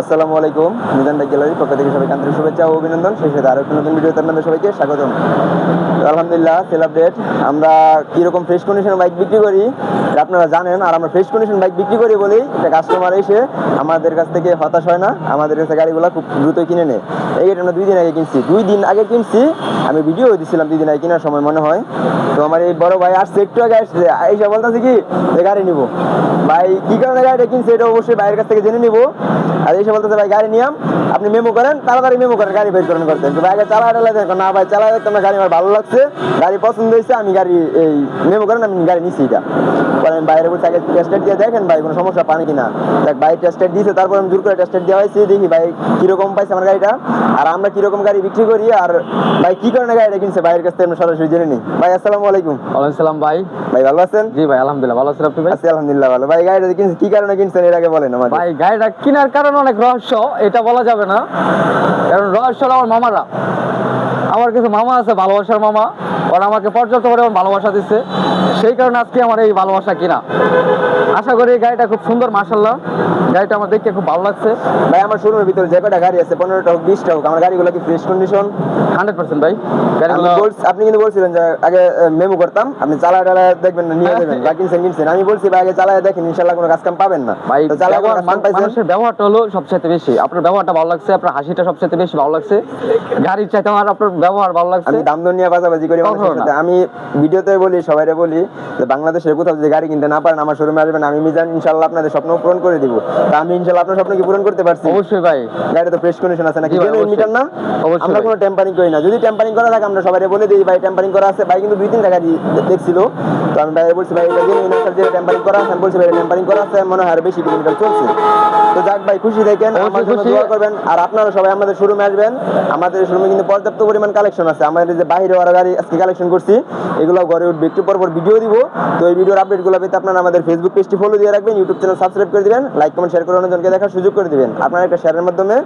আসসালামু আলাইকুম। Mizan bike gallery পক্ষ থেকে সবাইকে আন্তরিক শুভেচ্ছা ও অভিনন্দন। সেই সাথে আরও একটি নতুন ভিডিওতে আপনাদের সবাইকে স্বাগতম। আলহামদুলিল্লাহ সেল আপডেট আমরা কীরকম ফ্রেশ কন্ডিশন বাইক বিক্রি করি আপনারা জানেন। আর আমরা ফ্রেশ কন্ডিশন বাইক বিক্রি করি বলেই একটা কাস্টমার এসে আমাদের কাছ থেকে হতাশ হয় না। আমাদের কাছে গাড়িগুলো খুব দ্রুত কিনে নেয়। এই গাড়ি আমরা দুই দিন আগে কিনছি। দুই দিন আগে কিনছি, আমি ভিডিও দিছিলাম দুই দিন আগে, কেনার সময় মনে হয়। তো আমার এই বড় ভাই আসছে একটু আগে আসছে। এসে বলতেছে কি গাড়ি নিবো। ভাই, কি কারণে গাড়িটা কিনছে, এটা অবশ্যই ভাইয়ের কাছ থেকে জেনে নিবো। আর এসে বলতেছে ভাই গাড়ি নিয়াম আপনি মেমো করেন তাড়াতাড়ি মেমো করেন গাড়ি বের করেন করতেন তো ভাইকে চালা দেখো না ভাই চালা না গাড়ি আমার ভালো লাগছে গাড়ি পছন্দ হয়েছে আমি গাড়ি এই মেমো করেন আমি গাড়ি নিচ্ছি এটা। আমি বাইরে বলছি আগে টেস্টার দিয়ে দেখেন ভাই কোনো সমস্যা পানি কিনা? দেখ ভাই টেস্টার দিয়েছে তারপর আমি জোর করে টেস্টার দেওয়া হয়েছে দেখি ভাই কীরকম পাইছে আমার গাড়িটা। আর আমরা কীরকম গাড়ি বিক্রি করি আর ভাই কি কারণে গাড়িটা কিনছে ভাইয়ের কাছ থেকে আমরা সরাসরি জেনে নিই। ভাই আসসালামু আলাইকুম। ওয়ালাইকুম সালাম ভাই। ভাই ভালো আছেন? জি ভাই আলহামদুলিল্লাহ ভালো আছেন আপনি ভাই? আছি আলহামদুলিল্লাহ ভালো। ভাই গাড়িটা কিনছে কি কারণে কিনছেন এর আগে বলেন আমাদের ভাই গাড়িটা কেনার কারণ অনেক রহস্য এটা বলা যাবে না? কারণ রহস্য হলো আমার মামারা। আমার কিছু মামা আছে, ভালোবাসার মামা। ওরা আমাকে পর্যাপ্ত পরিমাণ ভালোবাসা দিচ্ছে সেই কারণে আজকে আমার এই ভালোবাসা কিনা। আশা করি এই গাড়িটা খুব সুন্দর মার্শাল্লাহ গাড়িটা আমার দেখতে খুব ভালো লাগছে। ভাই আমার শোরুমের ভিতরে যে কটা গাড়ি আছে পনেরোটা হোক বিশটা হোক আমার গাড়িগুলো কি ফ্রেশ কন্ডিশন হান্ড্রেড পার্সেন্ট ভাই। আপনি কিন্তু বলছিলেন যে আগে মেমো করতাম। আপনি চালা টালা দেখবেন না নিয়ে দেবেন হ্যাঁ। বা কিনছেন কিনছেন। আমি বলছি ভাই আগে চালায় দেখেন ইনশাল্লাহ কোনো কাজ কাম পাবেন না। ভাই কোনো পাইছেন? মানুষের ব্যবহারটা হলো সবচেয়ে বেশি। আপনার ব্যবহারটা ভালো লাগছে আপনার হাসিটা সবচেয়ে বেশি ভালো লাগছে। গাড়ির চাইতে আমার আপনার ব্যবহার ভালো লাগছে। আমি দাম দর নিয়ে বাজাবাজি করি মানুষের। সাথে। আমি ভিডিওতে বলি সবাইরে বলি যে বাংলাদেশের কোথাও যদি গাড়ি কিনতে না পারেন আমার শোরুমে আসবেন আমি মিজান ইনশাল্লাহ আপনাদের স্বপ্ন পূরণ করে দিব। তা আমি ইনশাল্লাহ আপনার স্বপ্ন কি পূরণ করতে পারছি। অবশ্যই ভাই। গাড়িটা তো ফ্রেশ কন্ডিশন আছে নাকি জেনুইন মিটার না? অবশ্যই আমরা কোনো টেম্পারিং করি না। যদি টেম্পারিং করা থাকে আমরা সবাই বলে দিই ভাই টেম্পারিং করা আছে। ভাই কিন্তু দুই তিনটা গাড়ি দে- দেখছিল। তো আমি ভাই বলছি ভাই এটা জেনুইন আছে যে টেম্পারিং করা আছে আমি বলছি ভাই টেম্পারিং করা আছে। মনে হয় আর বেশি কিলোমিটার চলছে। তো যাক ভাই খুশি থাকেন। দোয়া করবেন। আর আপনারা সবাই আমাদের শোরুমে আসবেন। আমাদের শোরুমে কিন্তু পর্যাপ্ত পরিমাণ কালেকশন আছে। আমাদের যে বাইরে ওরা গাড়ি আজকে কালেকশন করছি এগুলো ঘরে উঠবে। একটু পর পর ভিডিও দিব। তো এই ভিডিওর আপডেটগুলো পেতে আপনারা আমাদের ফেসবুক পেজটি ফলো দিয়ে রাখবেন। ইউটিউব চ্যানেল সাবস্ক্রাইব করে দিবেন। লাইক কমেন্ট শেয়ার করে অন্যজনকে দেখার সুযোগ করে দিবেন। আপনার একটা শেয়ারের মাধ্যমে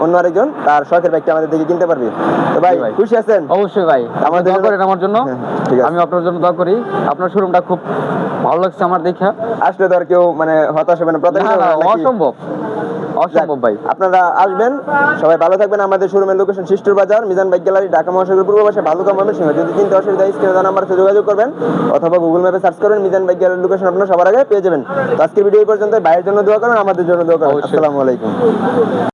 অন্য আরেকজন তার শখের বাইকটা আমাদের থেকে কিনতে পারবে। তো ভাই ভাই। খুশি আছেন? অবশ্যই ভাই। আমার আমাদের দোয়া করেন আমার জন্য হ্যাঁ, আছে। আমি আপনার জন্য দোয়া করি। আপনার শোরুমটা খুব ভালো লাগছে আমার দেখা। আসলে তো আর কেউ মানে হতাশ হবে না? অসম্ভব। অসম্ভব ভাই। আপনারা আসবেন সবাই ভালো থাকবেন। আমাদের শোরুমের লোকেশন শিষ্টুর বাজার মিজান বাইক গ্যালারি ঢাকা মহাসাগর পূর্ব পাশে হবে। সময় যদি চিন্তা অসুবিধা স্ক্রিনে নাম্বার যোগাযোগ করবেন। অথবা গুগল ম্যাপে সার্চ করবেন মিজান বাইক গ্যালারি লোকেশন আপনারা সবার আগে পেয়ে যাবেন। তো আজকের ভিডিও এই পর্যন্ত বাইরের জন্য দোয়া করবেন আমাদের জন্য দোয়া করবেন অবশ্যই। আসসালামু আলাইকুম।